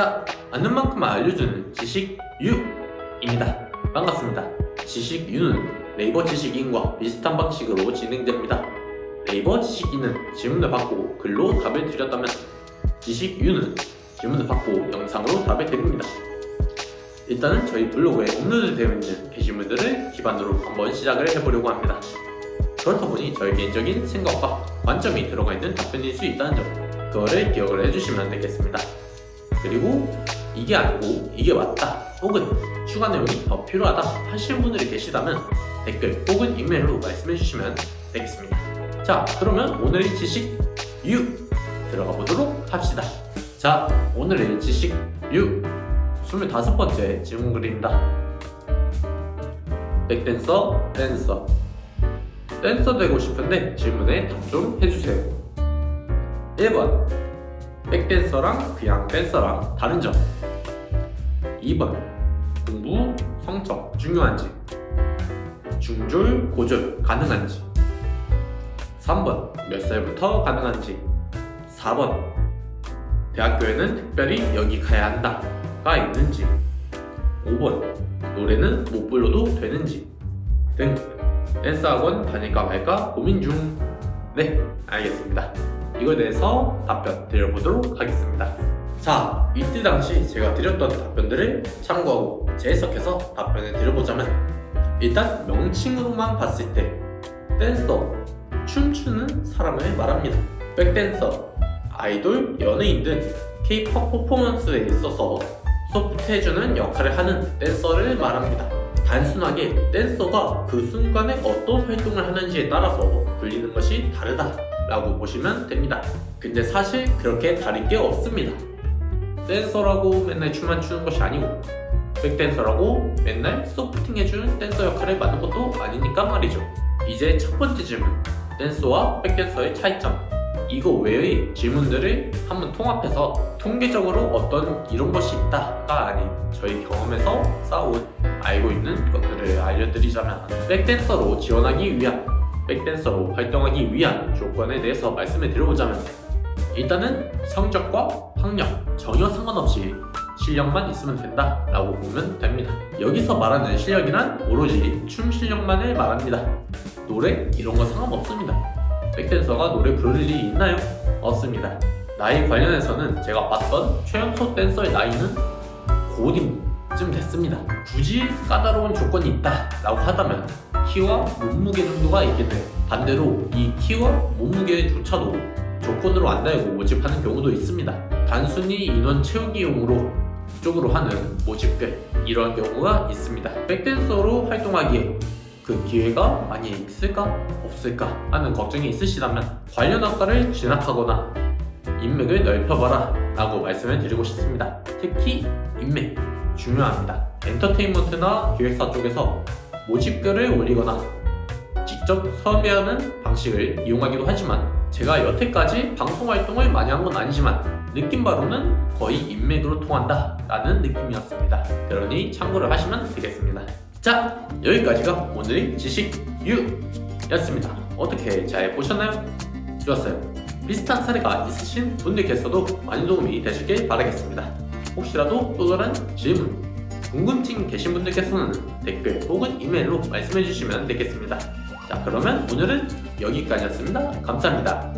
자, 아는 만큼 알려주는 지식 U입니다. 반갑습니다. 지식 U는 네이버 지식인과 비슷한 방식으로 진행됩니다. 네이버 지식인은 질문을 받고 글로 답을 드렸다면 지식 U는 질문을 받고 영상으로 답을 드립니다. 일단은 저희 블로그에 업로드되어 있는 게시물들을 기반으로 한번 시작을 해보려고 합니다. 그렇다 보니 저희 개인적인 생각과 관점이 들어가 있는 답변일 수 있다는 점 그거를 기억을 해주시면 되겠습니다. 그리고 이게 아니고 이게 맞다 혹은 추가 내용이 더 필요하다 하시는 분들이 계시다면 댓글 혹은 이메일로 말씀해 주시면 되겠습니다. 자 그러면 오늘의 지식 U 들어가 보도록 합시다. 자 오늘의 지식 U 25번째 질문 글입니다. 백댄서 댄서 댄서 되고 싶은데 질문에 답 좀 해주세요. 1번 백댄서랑 그냥 댄서랑 다른 점. 2번 공부, 성적 중요한지. 중졸, 고졸 가능한지. 3번 몇 살부터 가능한지. 4번 대학교에는 특별히 여기 가야 한다가 있는지. 5번 노래는 못 불러도 되는지. 등 댄스 학원 다닐까 말까 고민 중. 네, 알겠습니다. 이거에 대해서 답변 드려보도록 하겠습니다. 자, 이때 당시 제가 드렸던 답변들을 참고하고 재해석해서 답변을 드려보자면 일단 명칭으로만 봤을 때 댄서, 춤추는 사람을 말합니다. 백댄서, 아이돌, 연예인 등 K-팝 퍼포먼스에 있어서 소프트해주는 역할을 하는 댄서를 말합니다. 단순하게 댄서가 그 순간에 어떤 활동을 하는지에 따라서 불리는 것이 다르다 라고 보시면 됩니다. 근데 사실 그렇게 다를 게 없습니다. 댄서라고 맨날 춤만 추는 것이 아니고 백댄서라고 맨날 소프팅 해주는 댄서 역할을 맡는 것도 아니니까 말이죠. 이제 첫 번째 질문. 댄서와 백댄서의 차이점. 이거 외의 질문들을 한번 통합해서 통계적으로 어떤 이런 것이 있다가 아닌 저희 경험에서 쌓아온 알고 있는 것들을 알려드리자면 백댄서로 지원하기 위한 백댄서로 활동하기 위한 조건에 대해서 말씀을 드려보자면 일단은 성적과 학력 전혀 상관없이 실력만 있으면 된다 라고 보면 됩니다. 여기서 말하는 실력이란 오로지 춤 실력만을 말합니다. 노래 이런 거 상관없습니다. 백댄서가 노래 부를 일이 있나요? 없습니다. 나이 관련해서는 제가 봤던 최연소 댄서의 나이는 고딩 쯤 됐습니다. 굳이 까다로운 조건이 있다 라고 하다면 키와 몸무게 정도가 있겠네요. 반대로 이 키와 몸무게조차도 조건으로 안 달고 모집하는 경우도 있습니다. 단순히 인원 채우기용으로 쪽으로 하는 모집들 이런 경우가 있습니다. 백댄서로 활동하기에 그 기회가 많이 있을까 없을까 하는 걱정이 있으시다면 관련 학과를 진학하거나 인맥을 넓혀봐라 라고 말씀을 드리고 싶습니다. 특히 인맥 중요합니다. 엔터테인먼트나 기획사 쪽에서 모집글을 올리거나 직접 섭외하는 방식을 이용하기도 하지만 제가 여태까지 방송 활동을 많이 한 건 아니지만 느낌 바로는 거의 인맥으로 통한다 라는 느낌이었습니다. 그러니 참고를 하시면 되겠습니다. 자 여기까지가 오늘의 지식 유 였습니다. 어떻게 잘 보셨나요? 좋았어요. 비슷한 사례가 있으신 분들께서도 많이 도움이 되시길 바라겠습니다. 혹시라도 또 다른 질문, 궁금증 계신 분들께서는 댓글 혹은 이메일로 말씀해 주시면 되겠습니다. 자, 그러면 오늘은 여기까지였습니다. 감사합니다.